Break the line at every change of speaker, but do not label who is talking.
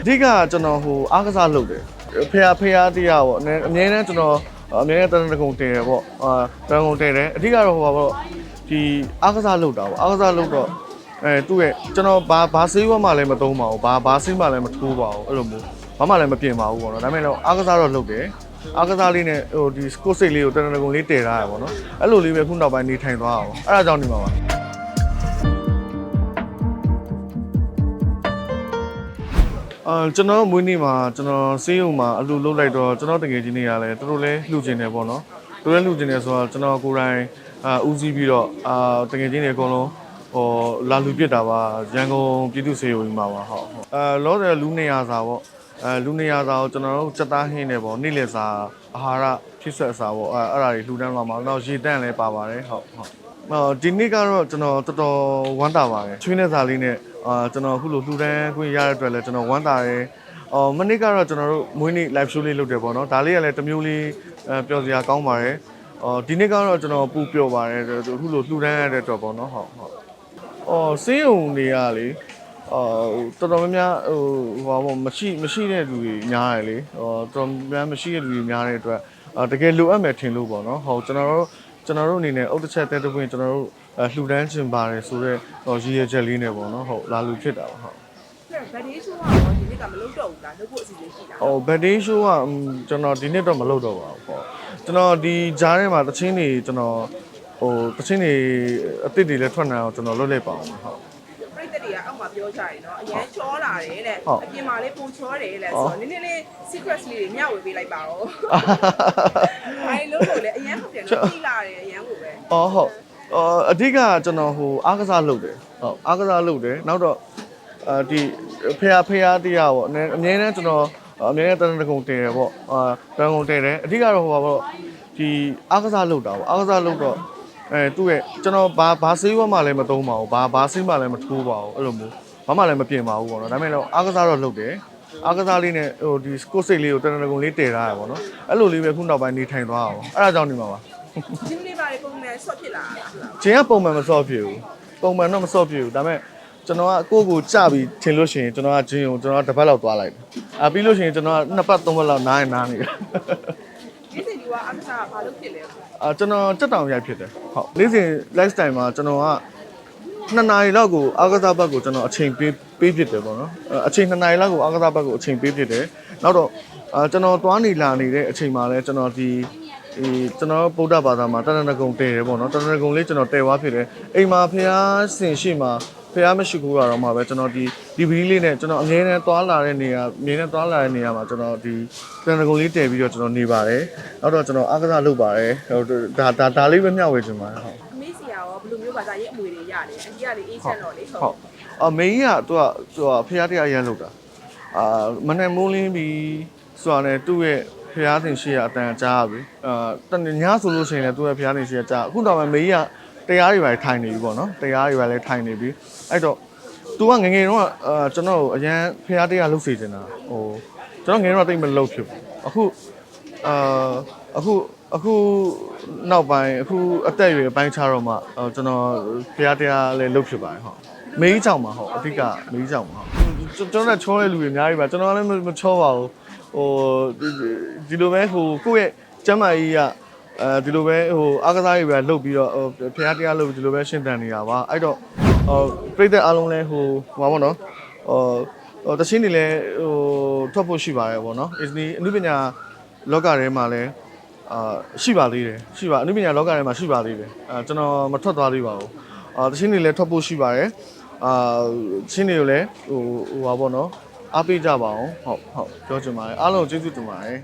အဓိကကျွန်တော်ဟိုအားကစားလုပ်တယ်ဖေဟာဖေဟာတရားပေါ့အနည်းအများနဲ့ကျွန်တော်အများနဲ့တန်တကုံတင်တယ်ပေါ့အာတန်ကုံတင်တယ်အဓိကတော့ဟိုပါပေါ့ဒီအားကစားလုပ်တာပေါ့အားကစားလုပ်တော့အဲသူ့ရဲ့ကျွန်တော်ဘာဘာဆေးဝါးမှလည်းမသုံးပါဘူးဘာဘာဆေးမှလည်းမထိုးပါဘူးအဲ့လိုမျိုးဘာမှလည်းမပြင်ပါဘူးပေါ့နော်ဒါပေမဲ့တော့အားကစားတော့လုပ်တယ်အားကစားလေးနဲ့ဟိုဒီကိုစိတ်လေးကိုတန်တကုံလေးတည်ထားရပေါ့နော်အဲ့လိုလေးပဲခုနောက်ပိုင်းနေထိုင်သွားအောင်အဲ့ဒါကြောင့်နေမှာပါ အာကျွန်တော်မွေးနေ့မှာကျွန်တော်စေးရုံမှာအလူလုတ်လိုက်တော့ကျွန်တော်တကယ်ချင်းနေရလဲသူတို့လည်းလှူကျင်တယ်ပေါ့နော်သူလည်းလှူကျင်တယ်ဆိုတော့ကျွန်တော်ကိုယ်တိုင်အာဦးစီးပြီးတော့အာတကယ်ချင်းတွေအကုန်လုံးဟိုလာလူပြစ်တာပါရန်ကုန်ပြည်သူ့စေယုံကြီးမှာပါဟုတ်ဟုတ်အာလောဆယ်လူနေရစာပေါ့အဲလူနေရစာကိုကျွန်တော်တို့စက်သားဟင်းနေပေါ့နေ့လည်စာအာဟာရဖြစ်ဆက်စာပေါ့အဲအဲ့ဒါတွေလှူဒန်းလာမှာတော့ရေတန့်လည်းပါပါတယ်ဟုတ်ဟုတ်အော်ဒီနေ့ကတော့ကျွန်တော်တော်တော်ဝမ်းသာပါတယ်ချွေးနေစာလေးနဲ့ အာကျွန်တော်အခုလိုလှူဒန်းခွင့်ရတဲ့အတွက်လည်းကျွန်တော်ဝမ်းသာတယ်အော်မနေ့ကတော့ကျွန်တော်တို့မွေးနေ့ live show လေးလုပ်တယ်ပေါ့နော်ဒါလေးကလည်းတစ်မျိုးလေးအဲပျော်စရာကောင်းပါတယ်အော်ဒီနေ့ကတော့ကျွန်တော်ပူပျော်ပါတယ်အခုလိုလှူဒန်းရတဲ့အတွက်ပေါ့နော်ဟုတ်ဟုတ်အော်စင်းုံတွေကလေအော်တော်တော်များများဟိုဟိုပါပေါ့မရှိမရှိတဲ့လူတွေများတယ်လေဟောတော်တော်များများမရှိတဲ့လူတွေများတဲ့အတွက်အာတကယ်လိုအပ်မယ်ထင်လို့ပေါ့နော်ဟုတ်ကျွန်တော်တို့ ကျွန်တော်တို့အနေနဲ့အုတ်တစ်ချက်တဲတစ်ပွင့်ကျွန်တော်တို့အဲလှူဒန်းချင်ပါတယ်ဆိုတော့ဟောရည်ရချက်လေးနဲ့ပေါ့နော်ဟုတ်လာလူဖြစ်တာပါဟုတ်
ဗတ်ဒေးရှိုးကတော့ဒီနေ့ကမလုပ်တော့ဘူးလားလုပ်ဖို့အစီအစဉ်ရှိတာ
ဟိုဘက်ဒေးရှိုးကอืมကျွန်တော်ဒီနှစ်တော့မလုပ်တော့ပါဘူးပေါ့ကျွန်တော်ဒီဂျားထဲမှာတချင်းတွေကျွန်တော်ဟိုတချင်းတွေအစ်စ်တွေလည်းထွက်နေအောင်ကျွန်တော်လုပ်လိုက်ပါအောင်ဟုတ်
ပြိတ္တတွေကအောက်မှာပြောကြတယ်နော်အရန်ချောလာတယ်တဲ့
ဟုတ်
အပြင်မှာလေးပူချောတယ်တဲ့
ဟုတ်
ဆိုတော့နည်းနည်းလေး secret လေးတွေမျှဝေပေးလိုက်ပါဦးဘာလို့လို့လဲအရန်ဟုတ်တယ်နော်ကြည့်လာတယ်အရန်ကိုပဲ
အော်ဟုတ်အော်အဓိကကျွန်တော်ဟိုအားကစားလုပ်တယ်ဟုတ်အားကစားလုပ်တယ်နောက်တော့အာဒီဖေဟာဖေဟာတရားပေါ့အနည်းအများနဲ့ကျွန်တော်အများနဲ့တန်တကုံတင်တယ်ပေါ့အာတန်ကုံတင်တယ်အဓိကတော့ဟိုပါပေါ့ဒီအားကစားလုပ်တာပေါ့အားကစားလုပ်တော့ အဲသူ့ရဲ့ကျွန်တော်ဘာဘာဆေးဝါးမှလည်းမသုံးပါဘူးဘာဘာဆေးမှလည်းမထိုးပါဘူးအဲ့လိုမျိုးဘာမှလည်းမပြင်ပါဘူးပေါ့နော်ဒါပေမဲ့တော့အားကစားတော့လုပ်တယ်အားကစားလေးနဲ့ဟိုဒီကိုစိတ်လေးကိုတန်တကုံလေးတည်ထားရပေါ့နော်အဲ့လိုလေးပဲခုနောက်ပိုင်းနေထိုင်သွားအောင်အဲ့ဒါကြောင့်နေမှာပါ
ဂျင်းလေးပါလေပုံမှန်ဆော့ဖြစ်လာတာလား
ဂျင်းကပုံမှန်မဆော့ဖြစ်ဘူးပုံမှန်တော့မဆော့ဖြစ်ဘူးဒါပေမဲ့ကျွန်တော်ကကိုယ့်ကိုကြပြီးထင်လို့ရှိရင်ကျွန်တော်ကဂျင်းကိုကျွန်တော်ကတစ်ပတ်လောက်သွားလိုက်တယ်အာပြီးလို့ရှိရင်ကျွန်တော်ကနှစ်ပတ်သုံးပတ်လောက်နားရင်နားနေတ ယ်
ဒီစီဒီကအကစားဘာလို့ဖြစ်လဲ
အာကျွန်တော်တက်တောင်ရိုက်ဖြစ်တယ်ဟုတ်နေ့စဉ် lifestyle မှာကျွန်တော်ကနှစ်နာရီလောက်ကိုအားကစားဘက်ကိုကျွန်တော်အချိန်ပေးပေးဖြစ်တယ်ပေါ့နော်အဲ့အချိန်နှစ်နာရီလောက်ကိုအားကစားဘက်ကိုအချိန်ပေးဖြစ်တယ်နောက်တော့အာကျွန်တော်သွားနေလာနေတဲ့အချိန်မှာလဲကျွန်တော်ဒီဒီကျွန်တော်ဗုဒ္ဓဘာသာမှာတဏ္ဍကုံတည်တယ်ပေါ့နော်တဏ္ဍကုံလေးကျွန်တော်တည်သွားဖြစ်တယ်အိမ်မှာဖះဆင်ရှိမှာဖះမရှိဘူးတော့မှပဲကျွန်တော်ဒီ ဒီဗီလေးနဲ့ကျွန်တော်အငြင်းနဲ့သွားလာတဲ့နေရာအငြင်းနဲ့သွားလာတဲ့နေရာမှာကျွန်တော်ဒီတဏ္ဍကုံလေးတည်ပြီးတော့ကျွန်တော်နေပါတယ်နောက်တော့ကျွန်တော်အားကစားလုပ်ပါတယ်ဟိုဒါဒါဒါလေးပဲမျှဝေချင်ပါတယ်ဟုတ်
အမေစီရောဘယ်လိုမျိုးဘာသာရေးအမွေတွေရတယ်အကြီးကလေအေးချမ်းတော့လေ
ဟုတ်အမေကြီးကသူကသူကဖះတရားရမ်းလုပ်တာအာမနေ့မိုးလင်းပြီးဆိုတာနဲ့သူ့ရဲ့ဖះသင်ရှိရအတန်ကြားပြီအာတနေ့ညဆိုလို့ရှိရင်လည်းသူ့ရဲ့ဖះသင်ရှိရကြားအခုတော့မှမေကြီးကတရားတွေပဲထိုင်နေပြီပေါ့နော်တရားတွေပဲလည်းထိုင်နေပြီအဲ့တော့ तू ကငယ်ငယ်တော့အာကျွန်တော်ကိုအရန်ဖះတရားလုပ်စေချင်တာဟိုကျွန်တော်ငယ်တော့တိတ်မလုပ်ဖြစ်ဘူးအခုအာအခုအခုနောက်ပိုင်းအခုအသက်အရွယ်အပိုင်းခြားတော့မှအော်ကျွန်တော်ဖះတရားလည်းလုပ်ဖြစ်ပါတယ်ဟုတ်မေးကြောင်မှာဟုတ်အဓိကမေးကြောင်မှာဟုတ်ကျွန်တော်ကချောတဲ့လူတွေအများကြီးပါကျွန်တော်လည်းမချောပါဘူးဟိုဒီလိုပဲဟိုကိုယ့်ရဲ့ကျမ်းမာရေးကအဲဒီလိုပဲဟိုအားကစားရေးပဲလုပ်ပြီးတော့ဟိုဖရားတရားလုပ်ပြီးဒီလိုပဲရှင်းတန်နေတာပါအဲ့တော့ ဟိုပြိတ္တအားလုံးလဲဟိုဟိုပါဘောနော်ဟိုဟိုတချင်းတွေလည်းဟိုထွက်ဖို့ရှိပါတယ်ဗောနော်အစ္စနီအနုပညာလောကထဲမှာလည်းအာရှိပါသေးတယ်ရှိပါအနုပညာလောကထဲမှာရှိပါသေးတယ်အဲကျွန်တော်မထွက်သွားသေးပါဘူးအာတချင်းတွေလည်းထွက်ဖို့ရှိပါတယ်အာချင်းတွေကိုလည်းဟိုဟိုပါပေါ့နော်အားပေးကြပါအောင်ဟုတ်ဟုတ်ပြောချင်ပါတယ်အားလုံးကျေးဇူးတင်ပါတယ်